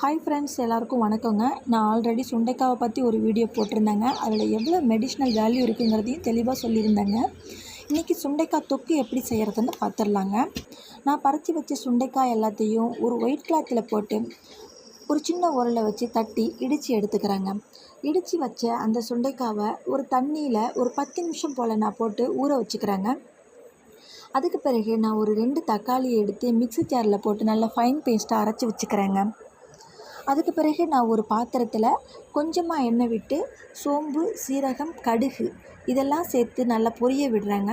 Hi friends எல்லாருக்கும் வணக்கங்க. நான் ஆல்ரெடி சுண்டைக்காவை பற்றி ஒரு வீடியோ போட்டிருந்தேங்க. அதில் எவ்வளோ மெடிஷ்னல் வேல்யூ இருக்குங்கிறதையும் தெளிவாக சொல்லியிருந்தேங்க. இன்றைக்கி சுண்டைக்காய் தொக்கு எப்படி செய்கிறதுன்னு பார்த்துடலாங்க நான் பறித்து வச்ச சுண்டைக்காய் எல்லாத்தையும் ஒரு ஒயிட் கிளாத்தில் போட்டு ஒரு சின்ன உரலை வச்சு தட்டி இடித்து எடுத்துக்கிறேங்க. இடித்து வச்ச அந்த சுண்டைக்காவை ஒரு தண்ணியில் ஒரு பத்து நிமிஷம் போல் நான் போட்டு ஊற வச்சுக்கிறேங்க. அதுக்கு பிறகு நான் ஒரு ரெண்டு தக்காளியை எடுத்து மிக்ஸி ஜாரில் போட்டு நல்லா ஃபைன் பேஸ்ட்டாக அரைச்சி வச்சுக்கிறேங்க. அதுக்கு பிறகு நான் ஒரு பாத்திரத்தில் கொஞ்சமாக எண்ணெய் விட்டு சோம்பு சீரகம் கடுகு இதெல்லாம் சேர்த்து நல்லா பொரிய விடுறேங்க.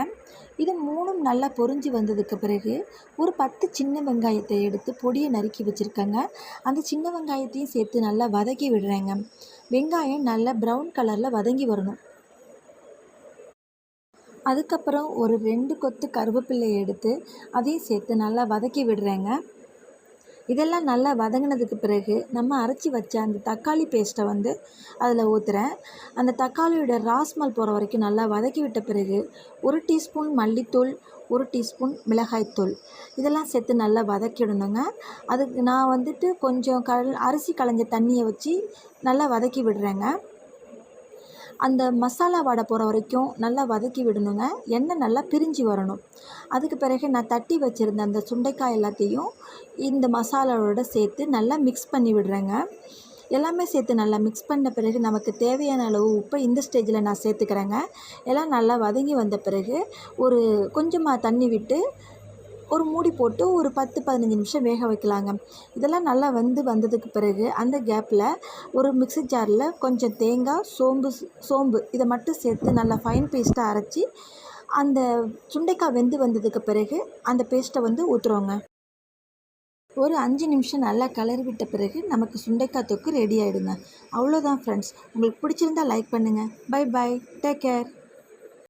இது மூணும் நல்லா பொரிஞ்சு வந்ததுக்கு பிறகு ஒரு பத்து சின்ன வெங்காயத்தை எடுத்து பொடியை நறுக்கி வச்சுருக்கேங்க. அந்த சின்ன வெங்காயத்தையும் சேர்த்து நல்லா வதக்கி விடுறேங்க. வெங்காயம் நல்லா ப்ரௌன் கலரில் வதங்கி வரணும். அதுக்கப்புறம் ஒரு ரெண்டு கொத்து கருவேப்பில்லையை எடுத்து அதையும் சேர்த்து நல்லா வதக்கி விடுறேங்க. இதெல்லாம் நல்லா வதங்கினதுக்கு பிறகு நம்ம அரைச்சி வச்ச அந்த தக்காளி பேஸ்ட்டை வந்து அதில் ஊற்றுறேன் அந்த தக்காளியோட ராஸ்மல் போகிற வரைக்கும் நல்லா வதக்கி விட்ட பிறகு ஒரு டீஸ்பூன் மல்லித்தூள் ஒரு டீஸ்பூன் மிளகாய்த்தூள் இதெல்லாம் சேர்த்து நல்லா வதக்கிடணுங்க அதுக்கு நான் வந்துட்டு கொஞ்சம் கல் அரிசி களைஞ்ச தண்ணியை வச்சு நல்லா வதக்கி விடுறேங்க. அந்த மசாலா வடை போகிற வரைக்கும் நல்லா வதக்கி விடணுங்க. எண்ணெய் நல்லா பிரிஞ்சு வரணும். அதுக்கு பிறகு நான் தட்டி வச்சுருந்த அந்த சுண்டைக்காய் எல்லாத்தையும் இந்த மசாலாவோட சேர்த்து நல்லா மிக்ஸ் பண்ணி விடுறேங்க. எல்லாமே சேர்த்து நல்லா மிக்ஸ் பண்ண பிறகு நமக்கு தேவையான அளவு உப்பை இந்த ஸ்டேஜில் நான் சேர்த்துக்கிறேங்க. எல்லாம் நல்லா வதங்கி வந்த பிறகு ஒரு கொஞ்சமாக தண்ணி விட்டு ஒரு மூடி போட்டு ஒரு பத்து பதினஞ்சு நிமிஷம் வேக வைக்கலாங்க. இதெல்லாம் நல்லா வந்து வந்ததுக்கு பிறகு அந்த கேப்பில் ஒரு மிக்ஸி ஜாரில் கொஞ்சம் தேங்காய் சோம்பு சோம்பு இதை மட்டும் சேர்த்து நல்லா ஃபைன் பேஸ்ட்டாக அரைச்சி அந்த சுண்டைக்காய் வெந்து வந்ததுக்கு பிறகு அந்த பேஸ்ட்டை வந்து ஊற்றுறோங்க ஒரு அஞ்சு நிமிஷம் நல்லா கலர் விட்ட பிறகு நமக்கு சுண்டைக்காய் தொக்கு ரெடி ஆகிடுங்க அவ்வளோதான் ஃப்ரெண்ட்ஸ் உங்களுக்கு பிடிச்சிருந்தா லைக் பண்ணுங்கள் பை பை டேக் கேர்